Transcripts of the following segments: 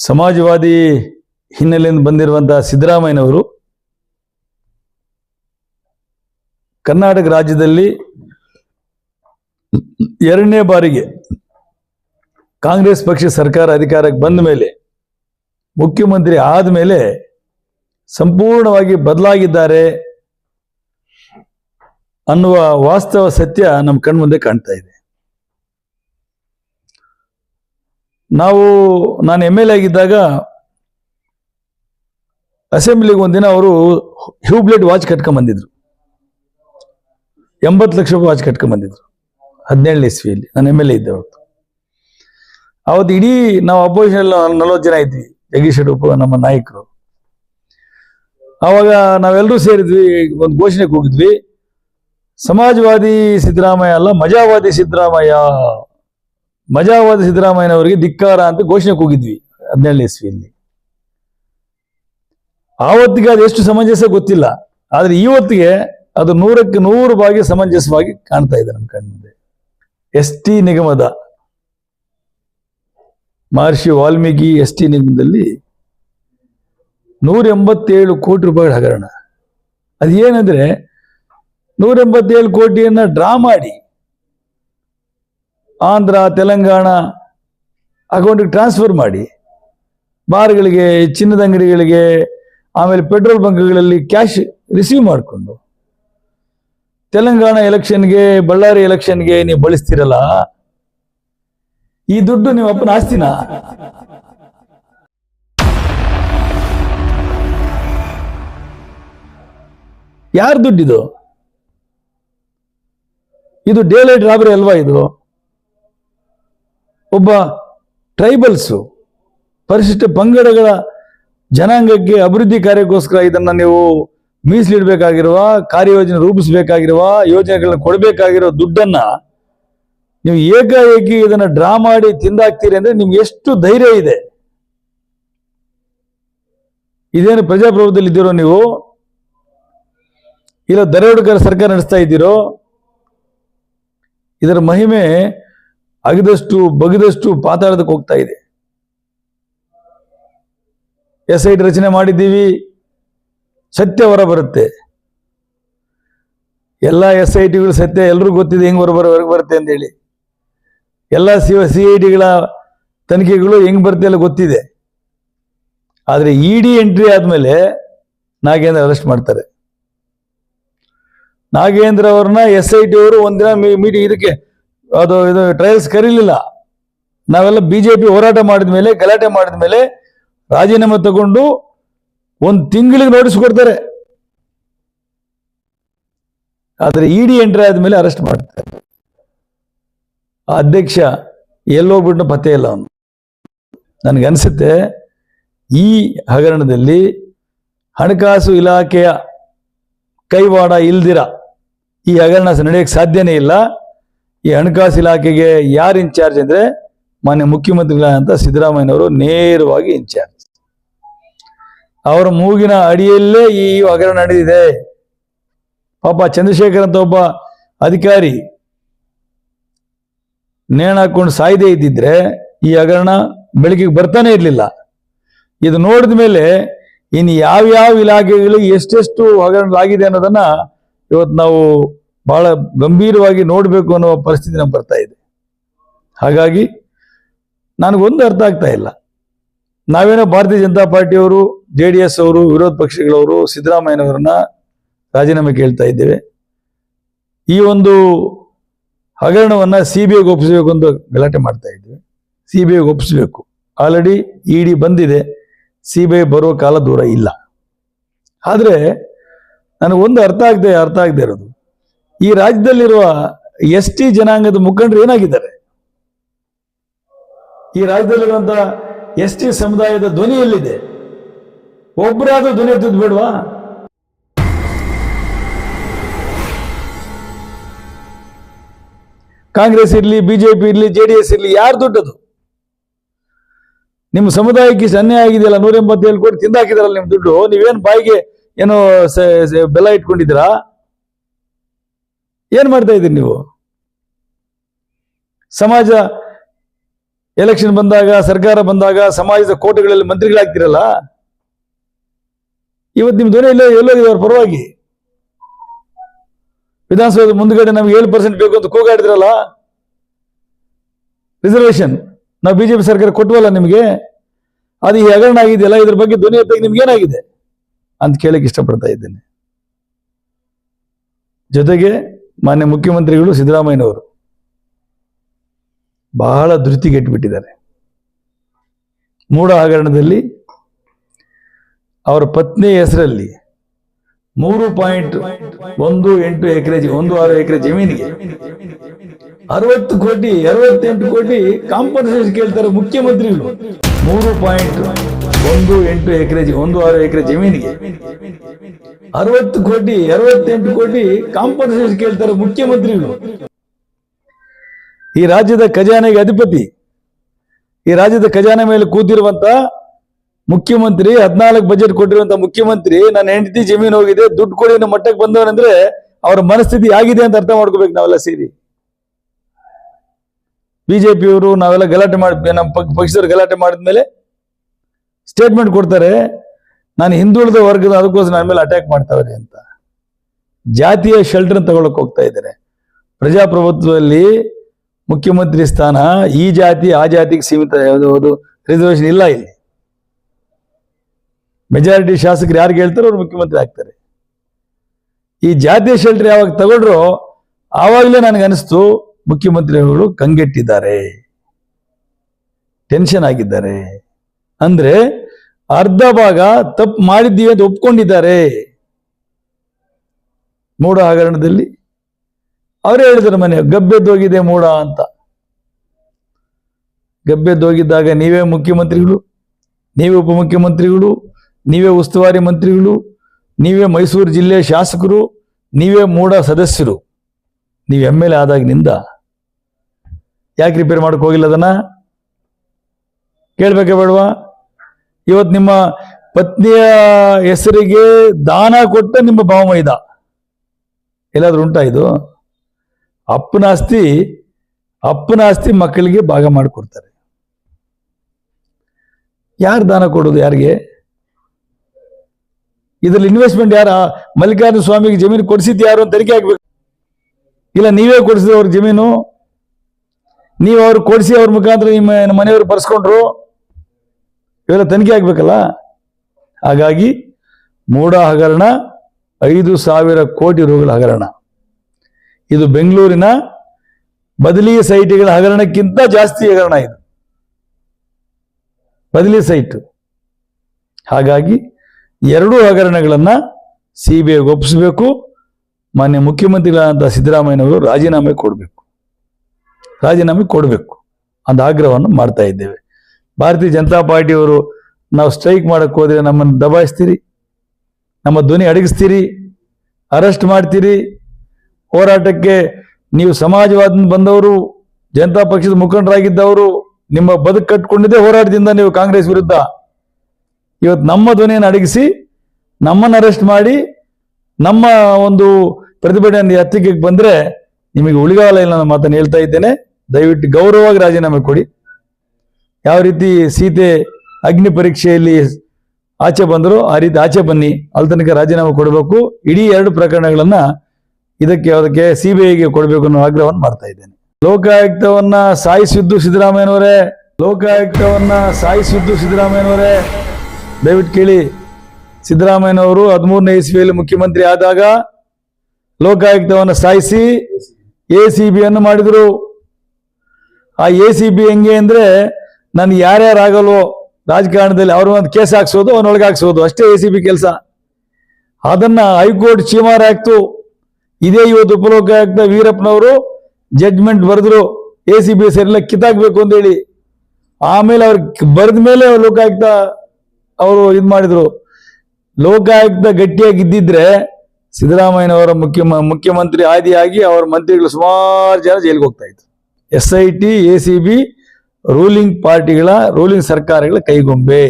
ಸಮಾಜವಾದಿ ಹಿನ್ನೆಲೆಯಿಂದ ಬಂದಿರುವಂತಹ ಸಿದ್ದರಾಮಯ್ಯನವರು ಕರ್ನಾಟಕ ರಾಜ್ಯದಲ್ಲಿ ಎರಡನೇ ಬಾರಿಗೆ ಕಾಂಗ್ರೆಸ್ ಪಕ್ಷ ಸರ್ಕಾರ ಅಧಿಕಾರಕ್ಕೆ ಬಂದ ಮೇಲೆ ಮುಖ್ಯಮಂತ್ರಿ ಆದ ಮೇಲೆ ಸಂಪೂರ್ಣವಾಗಿ ಬದಲಾಗಿದ್ದಾರೆ ಅನ್ನುವ ವಾಸ್ತವ ಸತ್ಯ ನಮ್ಮ ಕಣ್ಮುಂದೆ ಕಾಣ್ತಾ ಇದೆ. ನಾವು, ನಾನು ಎಂ ಎಲ್ ಎ ಆಗಿದ್ದಾಗ ಅಸೆಂಬ್ಲಿಗೆ ಒಂದಿನ ಅವರು ಹ್ಯೂಬ್ಲೆಟ್ ವಾಚ್ ಕಟ್ಕೊಂಡ್ ಬಂದಿದ್ರು. ಎಂಬತ್ತು ಲಕ್ಷ ರೂಪಾಯಿ ವಾಚ್ ಕಟ್ಕೊಂಡ್ ಬಂದಿದ್ರು. ಹದಿನೇಳನೇ ಇಸ್ವಿಯಲ್ಲಿ. ನಾನು ಎಂ ಎಲ್ ಎ ಇದ್ದೆ ಅವತ್ತು. ಅವತ್ತು ಇಡೀ ನಾವು ಅಪೋಸಿಷನ್ ನಲವತ್ತು ಜನ ಇದ್ವಿ. ಜಗದೀಶ್ ಯಡಿಯೂರಪ್ಪ ನಮ್ಮ ನಾಯಕರು. ಆವಾಗ ನಾವೆಲ್ಲರೂ ಸೇರಿದ್ವಿ, ಒಂದು ಘೋಷಣೆಗೆ ಹೋಗಿದ್ವಿ. ಸಮಾಜವಾದಿ ಸಿದ್ದರಾಮಯ್ಯ ಅಲ್ಲ, ಮಜಾವಾದಿ ಸಿದ್ದರಾಮಯ್ಯ. ಮಜಾವಾದಿ ಸಿದ್ದರಾಮಯ್ಯನವರಿಗೆ ಧಿಕ್ಕಾರ ಅಂತ ಘೋಷಣೆ ಕೂಗಿದ್ವಿ ಹದಿನೇಳನೇ ಇಸ್ವಿಯಲ್ಲಿ. ಆವತ್ತಿಗೆ ಅದು ಎಷ್ಟು ಸಮಂಜಸ ಗೊತ್ತಿಲ್ಲ. ಆದ್ರೆ ಇವತ್ತಿಗೆ ಅದು ನೂರಕ್ಕೆ ನೂರು ಬಾಗಿ ಸಮಂಜಸವಾಗಿ ಕಾಣ್ತಾ ಇದೆ ನಮ್ಮ ಕಣ್ಮುಂದೆ. ಎಸ್ ಟಿ ನಿಗಮದ ಮಹರ್ಷಿ ವಾಲ್ಮೀಕಿ ಎಸ್ ಟಿ ನಿಗಮದಲ್ಲಿ ನೂರ ಎಂಬತ್ತೇಳು ಕೋಟಿ ರೂಪಾಯಿ ಹಗರಣ. ಅದೇನಂದ್ರೆ ನೂರ ಎಂಬತ್ತೇಳು ಕೋಟಿಯನ್ನ ಡ್ರಾ ಮಾಡಿ ಆಂಧ್ರ, ತೆಲಂಗಾಣ, ಅಕೌಂಟಿಗೆ ಟ್ರಾನ್ಸ್ಫರ್ ಮಾಡಿ, ಬಾರ್ಗಳಿಗೆ, ಚಿನ್ನದ ಅಂಗಡಿಗಳಿಗೆ, ಆಮೇಲೆ ಪೆಟ್ರೋಲ್ ಬಂಕ್ಗಳಲ್ಲಿ ಕ್ಯಾಶ್ ರಿಸೀವ್ ಮಾಡಿಕೊಂಡು, ತೆಲಂಗಾಣ ಎಲೆಕ್ಷನ್ಗೆ, ಬಳ್ಳಾರಿ ಎಲೆಕ್ಷನ್ಗೆ ನೀವು ಬಳಸ್ತಿರಲ್ಲ, ಈ ದುಡ್ಡು ನೀವು ಅಪ್ಪನ ಆಸ್ತಿನ? ಯಾರ ದುಡ್ಡಿದು? ಇದು ಡೇ ಲೈಟ್ ರಾಬರಿ ಅಲ್ವಾ ಇದು? ಒಬ್ಬ ಟ್ರೈಬಲ್ಸು ಪರಿಶಿಷ್ಟ ಪಂಗಡಗಳ ಜನಾಂಗಕ್ಕೆ ಅಭಿವೃದ್ಧಿ ಕಾರ್ಯಕ್ಕೋಸ್ಕರ ಇದನ್ನು ನೀವು ಮೀಸಲಿಡಬೇಕಾಗಿರುವ, ಕಾರ್ಯಯೋಜನೆ ರೂಪಿಸಬೇಕಾಗಿರುವ, ಯೋಜನೆಗಳನ್ನ ಕೊಡಬೇಕಾಗಿರೋ ದುಡ್ಡನ್ನ ನೀವು ಏಕಾಏಕಿ ಇದನ್ನು ಡ್ರಾ ಮಾಡಿ ತಿಂದಾಕ್ತೀರಿ ಅಂದ್ರೆ ನಿಮ್ಗೆ ಎಷ್ಟು ಧೈರ್ಯ ಇದೆ? ಇದೇನು ಪ್ರಜಾಪ್ರಭುತ್ವದಲ್ಲಿ ಇದ್ದೀರೋ ನೀವು? ಇಲ್ಲ ದರೋಡ್ಕರ್ ಸರ್ಕಾರ ನಡೆಸ್ತಾ ಇದ್ದೀರೋ? ಇದರ ಮಹಿಮೆ ಅಗದಷ್ಟು, ಬಗದಷ್ಟು ಪಾತಾಳದಕ್ಕೆ ಹೋಗ್ತಾ ಇದೆ. ಎಸ್ ಐ ರಚನೆ ಮಾಡಿದ್ದೀವಿ, ಸತ್ಯ ಹೊರ ಬರುತ್ತೆ. ಎಲ್ಲ ಎಸ್ ಐ ಟಿಗಳು ಸತ್ಯ, ಎಲ್ರಿಗೂ ಗೊತ್ತಿದೆ ಹೆಂಗ್ ಹೊರ ಹೊರಗೆ ಬರುತ್ತೆ ಅಂತ ಹೇಳಿ ಎಲ್ಲ ಸಿ ಸಿ ಐ ಟಿಗಳ ತನಿಖೆಗಳು ಹೆಂಗ್ ಬರುತ್ತೆ ಎಲ್ಲ ಗೊತ್ತಿದೆ. ಆದ್ರೆ ಇ ಡಿ ಎಂಟ್ರಿ ಆದ್ಮೇಲೆ ನಾಗೇಂದ್ರ ಅರೆಸ್ಟ್ ಮಾಡ್ತಾರೆ. ನಾಗೇಂದ್ರ ಅವ್ರನ್ನ ಎಸ್ ಐ ಟಿ ಅವರು ಒಂದಿನ ಮೀಟಿಂಗ್ ಇದಕ್ಕೆ ಅದು ಇದು ಟ್ರಯಲ್ಸ್ ಕರೀಲಿಲ್ಲ. ನಾವೆಲ್ಲ ಬಿಜೆಪಿ ಹೋರಾಟ ಮಾಡಿದ ಮೇಲೆ, ಗಲಾಟೆ ಮಾಡಿದ ಮೇಲೆ ರಾಜೀನಾಮೆ ತಗೊಂಡು ಒಂದು ತಿಂಗಳಿಗೆ ನೋಟಿಸ್ ಕೊಡ್ತಾರೆ. ಆದ್ರೆ ಇಡಿ ಎಂಟ್ರಿ ಆದ್ಮೇಲೆ ಅರೆಸ್ಟ್ ಮಾಡ್ತಾರೆ. ಅಧ್ಯಕ್ಷ ಅಧ್ಯಕ್ಷ ಎಲ್ಲೋಗ್ಬಿಟ್ಟು ಪತ್ತೆ ಇಲ್ಲ ಅವನು. ನನಗನ್ಸುತ್ತೆ ಈ ಹಗರಣದಲ್ಲಿ ಹಣಕಾಸು ಇಲಾಖೆಯ ಕೈವಾಡ ಇಲ್ದಿರ ಈ ಹಗರಣ ನಡೆಯಕ್ಕೆ ಸಾಧ್ಯನೇ ಇಲ್ಲ. ಈ ಹಣಕಾಸು ಇಲಾಖೆಗೆ ಯಾರು ಇನ್ಚಾರ್ಜ್ ಅಂದ್ರೆ ಮಾನ್ಯ ಮುಖ್ಯಮಂತ್ರಿಗಳಂತ ಸಿದ್ದರಾಮಯ್ಯನವರು ನೇರವಾಗಿ ಇನ್ಚಾರ್ಜ್ ಅವರ ಮೂಗಿನ ಅಡಿಯಲ್ಲೇ ಈ ಹಗರಣ ನಡೆದಿದೆ. ಪಾಪ ಚಂದ್ರಶೇಖರ್ ಅಂತ ಒಬ್ಬ ಅಧಿಕಾರಿ ನೇಣ ಹಾಕೊಂಡು ಸಾಯ್ದೇ ಇದ್ದಿದ್ರೆ ಈ ಹಗರಣ ಬೆಳಕಿಗೆ ಬರ್ತಾನೆ ಇರಲಿಲ್ಲ. ಇದು ನೋಡಿದ ಮೇಲೆ ಇನ್ನು ಯಾವ್ಯಾವ ಇಲಾಖೆಗಳಿಗೆ ಎಷ್ಟೆಷ್ಟು ಹಗರಣಗಳಾಗಿದೆ ಅನ್ನೋದನ್ನ ಇವತ್ತು ನಾವು ಬಹಳ ಗಂಭೀರವಾಗಿ ನೋಡಬೇಕು ಅನ್ನೋ ಪರಿಸ್ಥಿತಿ ನಮ್ಗೆ ಬರ್ತಾ ಇದೆ. ಹಾಗಾಗಿ ನನಗೊಂದು ಅರ್ಥ ಆಗ್ತಾ ಇಲ್ಲ. ನಾವೇನೋ ಭಾರತೀಯ ಜನತಾ ಪಾರ್ಟಿಯವರು, ಜೆ ಡಿ ಎಸ್ ಅವರು, ವಿರೋಧ ಪಕ್ಷಗಳವರು, ಸಿದ್ದರಾಮಯ್ಯನವರನ್ನ ರಾಜೀನಾಮೆ ಕೇಳ್ತಾ ಇದ್ದೇವೆ. ಈ ಒಂದು ಹಗರಣವನ್ನು ಸಿ ಬಿ ಐಗೆ ಒಪ್ಪಿಸಬೇಕು ಅಂತ ಗಲಾಟೆ ಮಾಡ್ತಾ ಇದ್ದೇವೆ. ಸಿ ಬಿ ಐಗೆ ಒಪ್ಪಿಸಬೇಕು. ಆಲ್ರೆಡಿ ಇ ಡಿ ಬಂದಿದೆ. ಸಿ ಬಿ ಐ ಬರುವ ಕಾಲ ದೂರ ಇಲ್ಲ. ಆದರೆ ನನಗೊಂದು ಅರ್ಥ ಆಗದೆ ಅರ್ಥ ಆಗದೆ ಇರೋದು. ಈ ರಾಜ್ಯದಲ್ಲಿರುವ ಎಸ್ ಟಿ ಜನಾಂಗದ ಮುಖಂಡರು ಏನಾಗಿದ್ದಾರೆ? ಈ ರಾಜ್ಯದಲ್ಲಿರುವಂತಹ ಎಸ್ ಟಿ ಸಮುದಾಯದ ಧ್ವನಿ ಎಲ್ಲಿದೆ? ಒಬ್ಬರಾದ್ರೂ ಧ್ವನಿ ಎದ್ದು ಬೇಡವಾ? ಕಾಂಗ್ರೆಸ್ ಇರಲಿ, ಬಿಜೆಪಿ ಇರಲಿ, ಜೆ ಡಿ ಎಸ್ ಇರಲಿ, ಯಾರು ದೊಡ್ಡದು? ನಿಮ್ಮ ಸಮುದಾಯಕ್ಕೆ ಅನ್ಯಾಯ ಆಗಿದೆಯಲ್ಲ, ನೂರ ಎಂಬತ್ತೇಳು ಕೋಟಿ ತಿಂದಾಕಿದಾರಲ್ಲ ನಿಮ್ಮ ದುಡ್ಡು, ನೀವೇನು ಬಾಯಿಗೆ ಏನೋ ಬೆಲ್ಲ ಇಟ್ಕೊಂಡಿದ್ದೀರಾ? ಏನ್ ಮಾಡ್ತಾ ಇದ್ದೀರಿ ನೀವು? ಸಮಾಜ ಎಲೆಕ್ಷನ್ ಬಂದಾಗ, ಸರ್ಕಾರ ಬಂದಾಗ, ಸಮಾಜದ ಕೋಟೆಗಳಲ್ಲಿ ಮಂತ್ರಿಗಳಾಗ್ತಿರಲ್ಲ? ಇವತ್ತು ನಿಮ್ ಧ್ವನಿ ಎಲ್ಲೋ ಎಲ್ಲೋಗಿದೆ ಅವ್ರ ಪರವಾಗಿ? ವಿಧಾನಸೌಧದ ಮುಂದ್ಗಡೆ ನಮ್ಗೆ ಏಳು ಪರ್ಸೆಂಟ್ ಬೇಕು ಅಂತ ಕೂಗಾಡಿದ್ರಲ್ಲ ರಿಸರ್ವೇಶನ್ ನಾವು ಬಿಜೆಪಿ ಸರ್ಕಾರ ಕೊಟ್ಟವಲ್ಲ ನಿಮಗೆ? ಅದು ಈ ಹಗರಣ ಆಗಿದೆಯಲ್ಲ? ಇದ್ರ ಬಗ್ಗೆ ಧ್ವನಿ ಎತ್ತಾಗಿ ನಿಮ್ಗೆ ಏನಾಗಿದೆ? ಅಂತ ಕೇಳಕ್ಕೆ ಇಷ್ಟಪಡ್ತಾ ಇದ್ದೇನೆ. ಜೊತೆಗೆ ಮಾನ್ಯ ಮುಖ್ಯಮಂತ್ರಿಗಳು ಸಿದ್ದರಾಮಯ್ಯನವರು ಬಹಳ ಧೃತಿಗೆಟ್ಬಿಟ್ಟಿದ್ದಾರೆ ಮೂಡ ಹಗರಣದಲ್ಲಿ ಅವರ ಪತ್ನಿ ಹೆಸರಲ್ಲಿ ಮೂರು ಪಾಯಿಂಟ್ ಒಂದು ಎಂಟು ಎಕರೆ ಒಂದು ಆರು ಎಕರೆ ಜಮೀನಿಗೆ ಅರವತ್ತು ಕೋಟಿ, ಅರವತ್ತೆಂಟು ಕೋಟಿ ಕಾಂಪನ್ಸೇಷನ್ ಕೇಳ್ತಾರೆ ಮುಖ್ಯಮಂತ್ರಿಗಳು. ಮೂರು ಪಾಯಿಂಟ್ ಒಂದು ಎಂಟು ಎಕರೆ ಒಂದು ಆರು ಎಕರೆ ಜಮೀನಿಗೆ ಅರವತ್ತು ಕೋಟಿ, ಅರವತ್ತೆಂಟು ಕೋಟಿ ಕಾಂಪನ್ಸೇಷನ್ ಕೇಳ್ತಾರೆ ಮುಖ್ಯಮಂತ್ರಿಗಳು. ಈ ರಾಜ್ಯದ ಖಜಾನೆಗೆ ಅಧಿಪತಿ, ಈ ರಾಜ್ಯದ ಖಜಾನೆ ಮೇಲೆ ಕೂತಿರುವಂತ ಮುಖ್ಯಮಂತ್ರಿ, ಹದಿನಾಲ್ಕು ಬಜೆಟ್ ಕೊಟ್ಟಿರುವಂತ ಮುಖ್ಯಮಂತ್ರಿ, ನನ್ನ ಹೆಂಡತಿ ಜಮೀನು ಹೋಗಿದೆ, ದುಡ್ಡು ಕೊಡಿ ನಮ್ಮ ಮಟ್ಟಕ್ಕೆ ಬಂದವನಂದ್ರೆ ಅವರ ಮನಸ್ಥಿತಿ ಆಗಿದೆ ಅಂತ ಅರ್ಥ ಮಾಡ್ಕೋಬೇಕು ನಾವೆಲ್ಲ ಸೇರಿ. ಬಿಜೆಪಿಯವರು ನಾವೆಲ್ಲ ಗಲಾಟೆ ಮಾಡಿ, ನಮ್ಮ ಪಕ್ಷದವರು ಗಲಾಟೆ ಮಾಡಿದ್ಮೇಲೆ ಸ್ಟೇಟ್ಮೆಂಟ್ ಕೊಡ್ತಾರೆ ನಾನು ಹಿಂದುಳಿದ ವರ್ಗದ ಅದಕ್ಕೋಸ್ಕರ ನನ್ನ ಮೇಲೆ ಅಟ್ಯಾಕ್ ಮಾಡ್ತಾವ್ರಿ ಅಂತ. ಜಾತಿಯ ಶೆಲ್ಟರ್ ತಗೊಳಕ್ ಹೋಗ್ತಾ ಇದ್ದಾರೆ. ಪ್ರಜಾಪ್ರಭುತ್ವದಲ್ಲಿ ಮುಖ್ಯಮಂತ್ರಿ ಸ್ಥಾನ ಈ ಜಾತಿ, ಆ ಜಾತಿಗೆ ಸೀಮಿತ ಯಾವುದು ರಿಸರ್ವೇಶನ್ ಇಲ್ಲ ಇಲ್ಲಿ. ಮೆಜಾರಿಟಿ ಶಾಸಕರು ಯಾರಿಗೆ ಹೇಳ್ತಾರೋ ಅವ್ರು ಮುಖ್ಯಮಂತ್ರಿ ಆಗ್ತಾರೆ. ಈ ಜಾತಿಯ ಶೆಲ್ಟರ್ ಯಾವಾಗ ತಗೊಂಡ್ರು ಆವಾಗಲೇ ನನಗೆ ಅನಿಸ್ತು ಮುಖ್ಯಮಂತ್ರಿಗಳು ಕಂಗೆಟ್ಟಿದ್ದಾರೆ. ಟೆನ್ಷನ್ ಆಗಿದ್ದಾರೆ. ಅಂದ್ರೆ ಅರ್ಧ ಭಾಗ ತಪ್ಪು ಮಾಡಿದ್ದೀವಿ ಅಂತ ಒಪ್ಕೊಂಡಿದ್ದಾರೆ. ಮೂಡ ಹಗರಣದಲ್ಲಿ ಅವರೇ ಹೇಳಿದ್ರು ಮನೆ, ಗಬ್ಬೆದ್ದೋಗಿದೆ ಮೂಡ ಅಂತ. ಗಬ್ಬೆದ್ದೋಗಿದ್ದಾಗ ನೀವೇ ಮುಖ್ಯಮಂತ್ರಿಗಳು, ನೀವೇ ಉಪಮುಖ್ಯಮಂತ್ರಿಗಳು, ನೀವೇ ಉಸ್ತುವಾರಿ ಮಂತ್ರಿಗಳು, ನೀವೇ ಮೈಸೂರು ಜಿಲ್ಲೆ ಶಾಸಕರು, ನೀವೇ ಮೂಡ ಸದಸ್ಯರು. ನೀವು ಎಂ ಎಲ್ ಎ ಆದಾಗಿನಿಂದ ಯಾಕೆ ರಿಪೇರ್ ಮಾಡೋಕೆ ಹೋಗಿಲ್ಲ ಅದನ್ನ? ಕೇಳ್ಬೇಕೇ ಬೇಡವಾ? ಇವತ್ತು ನಿಮ್ಮ ಪತ್ನಿಯ ಹೆಸರಿಗೆ ದಾನ ಕೊಟ್ಟ ನಿಮ್ಮ ಭಾವಮೈದ. ಎಲ್ಲಾದ್ರೂ ಉಂಟಾ ಇದು? ಅಪ್ಪನ ಆಸ್ತಿ ಅಪ್ಪನ ಆಸ್ತಿ ಮಕ್ಕಳಿಗೆ ಭಾಗ ಮಾಡಿಕೊಡ್ತಾರೆ. ಯಾರು ದಾನ ಕೊಡೋದು ಯಾರಿಗೆ? ಇದ್ರಲ್ಲಿ ಇನ್ವೆಸ್ಟ್ಮೆಂಟ್ ಯಾರ? ಮಲ್ಲಿಕಾರ್ಜುನ ಸ್ವಾಮಿಗೆ ಜಮೀನು ಕೊಡಿಸಿದ್ದು ಯಾರು ಅಂತ ತನಿಖೆ ಆಗ್ಬೇಕು. ಇಲ್ಲ, ನೀವೇ ಕೊಡಿಸಿದ ಅವ್ರ ಜಮೀನು? ನೀವು ಅವ್ರು ಕೊಡಿಸಿ ಅವ್ರ ಮುಖಾಂತರ ನಿಮ್ಮ ಮನೆಯವರು ಬರ್ಸ್ಕೊಂಡ್ರು? ಇವೆಲ್ಲ ತನಿಖೆ ಆಗ್ಬೇಕಲ್ಲ? ಹಾಗಾಗಿ ಮೂಡ ಹಗರಣ, ಐದು ಸಾವಿರ ಕೋಟಿ ರೂಗಳ ಹಗರಣ. ಇದು ಬೆಂಗಳೂರಿನ ಬದಲಿ ಸೈಟ್ಗಳ ಹಗರಣಕ್ಕಿಂತ ಜಾಸ್ತಿ ಹಗರಣ ಇದು. ಬದಲಿ ಸೈಟ್. ಹಾಗಾಗಿ ಎರಡೂ ಹಗರಣಗಳನ್ನ ಸಿ ಬಿ ಐಗೆ ಒಪ್ಪಿಸಬೇಕು, ಮಾನ್ಯ ಮುಖ್ಯಮಂತ್ರಿಗಳಾದಂಥ ಸಿದ್ದರಾಮಯ್ಯನವರು ರಾಜೀನಾಮೆ ಕೊಡಬೇಕು. ರಾಜೀನಾಮೆ ಕೊಡಬೇಕು. ಅಂತ ಆಗ್ರಹವನ್ನು ಮಾಡ್ತಾ ಇದ್ದೇವೆ. ಭಾರತೀಯ ಜನತಾ ಪಾರ್ಟಿಯವರು ನಾವು ಸ್ಟ್ರೈಕ್ ಮಾಡಕ್ಕೆ ಹೋದ್ರೆ ನಮ್ಮನ್ನು ದಬಾಯಿಸ್ತೀರಿ, ನಮ್ಮ ಧ್ವನಿ ಅಡಗಿಸ್ತೀರಿ, ಅರೆಸ್ಟ್ ಮಾಡ್ತೀರಿ. ಹೋರಾಟಕ್ಕೆ ನೀವು ಸಮಾಜವಾದ ಬಂದವರು, ಜನತಾ ಪಕ್ಷದ ಮುಖಂಡರಾಗಿದ್ದವರು, ನಿಮ್ಮ ಬದುಕು ಕಟ್ಕೊಂಡಿದ್ದೇ ಹೋರಾಟದಿಂದ ನೀವು ಕಾಂಗ್ರೆಸ್ ವಿರುದ್ಧ. ಇವತ್ತು ನಮ್ಮ ಧ್ವನಿಯನ್ನು ಅಡಗಿಸಿ, ನಮ್ಮನ್ನು ಅರೆಸ್ಟ್ ಮಾಡಿ, ನಮ್ಮ ಒಂದು ಪ್ರತಿಭಟನೆ ಹತ್ತಿಕೆಗೆ ಬಂದ್ರೆ ನಿಮಗೆ ಉಳಿಗಾಲ ಇಲ್ಲ ಮಾತನ್ನು ಹೇಳ್ತಾ ಇದ್ದೇನೆ. ದಯವಿಟ್ಟು ಗೌರವವಾಗಿ ರಾಜೀನಾಮೆ ಕೊಡಿ. ಯಾವ ರೀತಿ ಸೀತೆ ಅಗ್ನಿ ಪರೀಕ್ಷೆಯಲ್ಲಿ ಆಚೆ ಬಂದರು ಆ ರೀತಿ ಆಚೆ ಬನ್ನಿ. ಅಲ್ಲಿ ತನಕ ರಾಜೀನಾಮೆ ಕೊಡಬೇಕು. ಇಡೀ ಎರಡು ಪ್ರಕರಣಗಳನ್ನ ಇದಕ್ಕೆ ಅದಕ್ಕೆ ಸಿ ಬಿ ಐಗೆ ಕೊಡಬೇಕು ಅನ್ನೋ ಆಗ್ರಹವನ್ನು ಮಾಡ್ತಾ ಇದ್ದೇನೆ. ಲೋಕಾಯುಕ್ತವನ್ನ ಸಾಯಿಸಿದ್ದು ಸಿದ್ದರಾಮಯ್ಯನವರೇ. ಲೋಕಾಯುಕ್ತವನ್ನ ಸಾಯಿಸಿದ್ದು ಸಿದ್ದರಾಮಯ್ಯನವರೇ. ದಯವಿಟ್ಟು ಕೇಳಿ. ಸಿದ್ದರಾಮಯ್ಯನವರು ಹದಿಮೂರನೇ ಇಸ್ವಿಯಲ್ಲಿ ಮುಖ್ಯಮಂತ್ರಿ ಆದಾಗ ಲೋಕಾಯುಕ್ತವನ್ನು ಸಾಯಿಸಿ ಎ ಸಿ ಬಿಯನ್ನು ಮಾಡಿದ್ರು. ಆ ಎ ಸಿ ಬಿ ಹೆಂಗೆ ಅಂದ್ರೆ ನನ್ಗೆ ಯಾರ್ಯಾರು ಆಗಲ್ವೋ ರಾಜಕಾರಣದಲ್ಲಿ ಅವ್ರ ಒಂದು ಕೇಸ್ ಹಾಕ್ಸೋದು, ಅವನೊಳಗೆ ಹಾಕ್ಸೋದು, ಅಷ್ಟೇ ಎ ಸಿ ಬಿ ಕೆಲಸ. ಅದನ್ನ ಹೈಕೋರ್ಟ್ ಚೀಮಾರ ಹಾಕ್ತು. ಇದೇ ಇವತ್ತು ಉಪಲೋಕಾಯುಕ್ತ ವೀರಪ್ಪನವರು ಜಡ್ಜ್ಮೆಂಟ್ ಬರೆದ್ರು. ಎ ಸಿ ಬಿ ಸರಿಲ್ಲ ಕಿತ್ತಾಕ್ಬೇಕು ಅಂತ ಹೇಳಿ ಆಮೇಲೆ ಅವ್ರ ಬರೆದ ಮೇಲೆ ಲೋಕಾಯುಕ್ತ ಅವರು ಇದು ಮಾಡಿದ್ರು. ಲೋಕಾಯುಕ್ತ ಗಟ್ಟಿಯಾಗಿ ಇದ್ದಿದ್ರೆ ಸಿದ್ದರಾಮಯ್ಯನವರ ಮುಖ್ಯ ಮುಖ್ಯಮಂತ್ರಿ ಆದಿಯಾಗಿ ಅವರ ಮಂತ್ರಿಗಳು ಸುಮಾರು ಜನ ಜೈಲಿಗೆ ಹೋಗ್ತಾ ಇದ್ರು. S I T A C B ruling ಪಾರ್ಟಿಗಳ ruling ಸರ್ಕಾರಗಳ ಕೈಗೊಂಬೆ.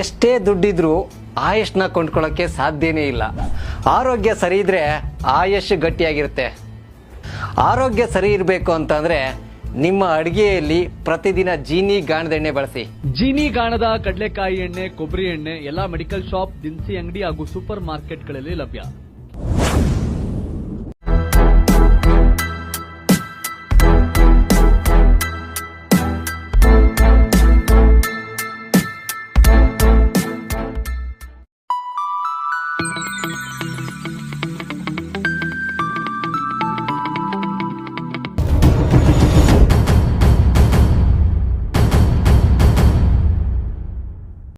ಎಷ್ಟೇ ದುಡ್ಡಿದ್ರೂ ಆಯುಷ್ನ ಕೊಂಡ್ಕೊಳ್ಳೋಕ್ಕೆ ಸಾಧ್ಯನೇ ಇಲ್ಲ. ಆರೋಗ್ಯ ಸರಿ ಇದ್ರೆ ಆಯುಷ್ ಗಟ್ಟಿಯಾಗಿರುತ್ತೆ. ಆರೋಗ್ಯ ಸರಿ ಇರಬೇಕು ಅಂತಂದ್ರೆ ನಿಮ್ಮ ಅಡಿಗೆಯಲ್ಲಿ ಪ್ರತಿದಿನ ಜೀನಿ ಗಾಣದ ಎಣ್ಣೆ ಬಳಸಿ. ಜೀನಿ ಗಾಣದ ಕಡಲೆಕಾಯಿ ಎಣ್ಣೆ ಕೊಬ್ಬರಿ ಎಣ್ಣೆ ಎಲ್ಲಾ ಮೆಡಿಕಲ್ ಶಾಪ್ ದಿನಸಿ ಅಂಗಡಿ ಹಾಗೂ ಸೂಪರ್ ಮಾರ್ಕೆಟ್ಗಳಲ್ಲಿ ಲಭ್ಯ.